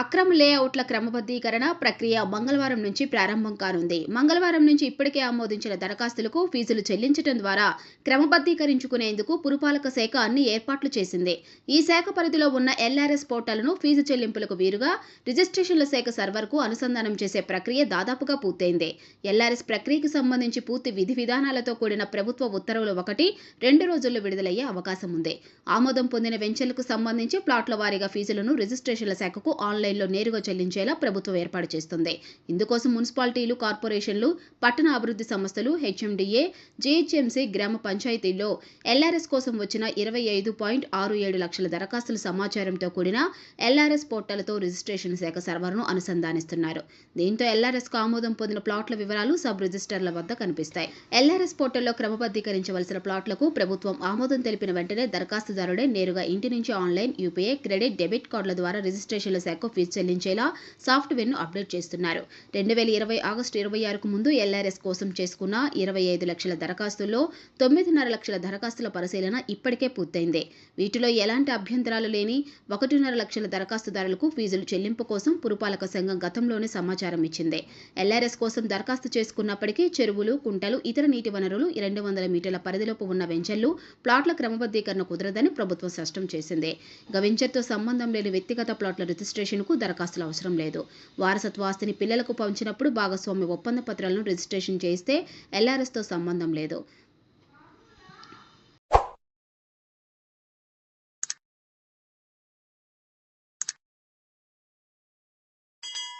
అక్రమ లేఅవుట్ల క్రమబద్ధీకరణ ప్రక్రియ మంగళవారం నుంచి ప్రారంభం కానుంది. మంగళవారం నుంచి ఇప్పటికే ఆమోదించిన దరఖాస్తులకు ఫీజులు చెల్లించడం ద్వారా క్రమబద్ధీకరించుకునేందుకు పురపాలక శాఖ అన్ని ఏర్పాట్లు చేసింది. ఈ శాఖ పరిధిలో ఉన్న ఎల్ఆర్ఎస్ పోర్టల్ను ఫీజు చెల్లింపులకు వీరుగా రిజిస్ట్రేషన్ల శాఖ సర్వర్కు అనుసంధానం చేసే ప్రక్రియ దాదాపుగా పూర్తయింది. ఎల్ఆర్ఎస్ ప్రక్రియకు సంబంధించి పూర్తి విధి విధానాలతో కూడిన ప్రభుత్వ ఉత్తర్వులు ఒకటి రెండు రోజుల్లో విడుదలయ్యే అవకాశం ఉంది. ఆమోదం పొందిన వెంచర్లకు సంబంధించి ప్లాట్ల వారీగా ఫీజులను రిజిస్ట్రేషన్ల శాఖకు ఆన్లైన్ ఆన్లైన్లో నేరుగా చెల్లించేలా ప్రభుత్వం ఏర్పాటు చేస్తుంది. ఇందుకోసం మున్సిపాలిటీలు కార్పొరేషన్లు పట్టణ అభివృద్ధి సంస్థలు హెచ్ఎండిఏ జీహెచ్ఎంసీ గ్రామ పంచాయతీల్లో ఎల్ఆర్ఎస్ కోసం వచ్చిన ఇరవై ఐదు పాయింట్ ఆరు ఏడు లక్షల దరఖాస్తుల సమాచారంతో కూడిన ఎల్ఆర్ఎస్ పోర్టల్తో రిజిస్ట్రేషన్ శాఖ సర్వర్ను అనుసంధానిస్తున్నారు. దీంతో ఎల్ఆర్ఎస్కు ఆమోదం పొందిన ప్లాట్ల వివరాలు సబ్ రిజిస్టర్ల వద్ద కనిపిస్తాయి. ఎల్ఆర్ఎస్ పోర్టల్లో క్రమబద్ధీకరించవలసిన ప్లాట్లకు ప్రభుత్వం ఆమోదం తెలిపిన వెంటనే దరఖాస్తుదారుడే నేరుగా ఇంటి నుంచి ఆన్లైన్ యూపీఐ క్రెడిట్ డెబిట్ కార్డుల ద్వారా రిజిస్ట్రేషన్ల శాఖకు ఫీజు చెల్లించేలా సాఫ్ట్వేర్ను అప్డేట్ చేస్తున్నారు. రెండు వేల ఇరవై ఆగస్టు ఇరవై ఆరుకు ముందు ఎల్ఆర్ఎస్ కోసం చేసుకున్న ఇరవై ఐదు లక్షల దరఖాస్తుల్లో తొమ్మిదిన్నర లక్షల దరఖాస్తుల పరిశీలన ఇప్పటికే పూర్తయింది. వీటిలో ఎలాంటి అభ్యంతరాలు లేని ఒకటిన్నర లక్షల దరఖాస్తుదారులకు ఫీజులు చెల్లింపు కోసం పురపాలక సంఘం గతంలోనే సమాచారం ఇచ్చింది. ఎల్ఆర్ఎస్ కోసం దరఖాస్తు చేసుకున్నప్పటికీ చెరువులు కుంటలు ఇతర నీటి వనరులు రెండు వందల మీటర్ల పరిధిలోపు ఉన్న వెంచర్లు ప్లాట్ల క్రమబద్ధీకరణ కుదరదని ప్రభుత్వం స్పష్టం చేసింది. ఇక వెంచర్తో సంబంధం లేని వ్యక్తిగత ప్లాట్ల రిజిస్ట్రేషన్ రిజిస్ట్రేషన్కు దరఖాస్తులు అవసరం లేదు. వారసత్వాస్తిని పిల్లలకు పంచినప్పుడు భాగస్వామ్య ఒప్పంద పత్రాలను రిజిస్ట్రేషన్ చేస్తే ఎల్ఆర్ఎస్తో సంబంధం లేదు.